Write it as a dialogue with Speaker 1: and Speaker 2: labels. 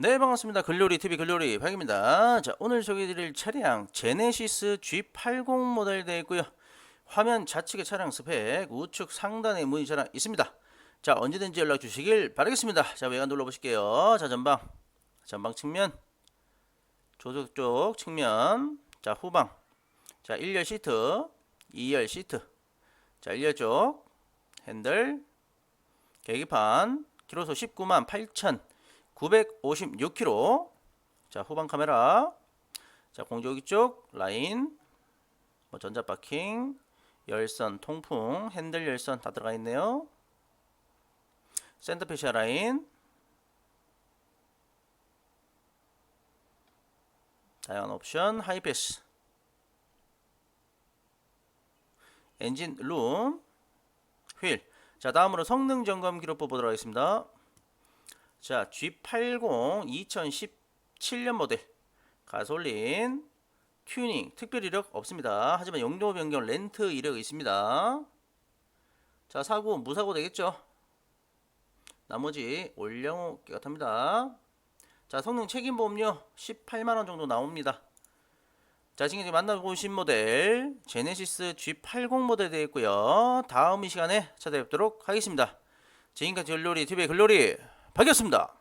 Speaker 1: 네 반갑습니다. 글로리 TV 글로리 박입니다. 자 오늘 소개해드릴 차량 제네시스 G80 모델 되어 있고요. 화면 좌측에 차량 스펙, 우측 상단에 문의 차량 있습니다. 자 언제든지 연락 주시길 바라겠습니다. 자 외관 둘러보실게요. 자 전방, 전방 측면, 조석 쪽 측면, 자 후방, 자 1열 시트, 2열 시트, 자 1열 쪽 핸들, 계기판, 키로수 19만 8천 956km. 자, 후방 카메라. 자, 공조기 쪽 라인. 뭐 전자 파킹, 열선, 통풍, 핸들 열선 다 들어가 있네요. 센터페시아 라인. 다양한 옵션, 하이패스. 엔진 룸, 휠. 자, 다음으로 성능 점검 기록부 보도록 하겠습니다. 자, G80 2017년 모델 가솔린 튜닝 특별 이력 없습니다. 하지만 용도 변경 렌트 이력 있습니다. 자, 사고 무사고 되겠죠? 나머지 올영호 깨끗합니다. 자, 성능 책임 보험료 18만 원 정도 나옵니다. 자, 지금 만나보신 모델 제네시스 G80 모델 되어 있고요. 다음 이 시간에 찾아뵙도록 하겠습니다. 지금까지 글로리 TV의 글로리 박이었습니다.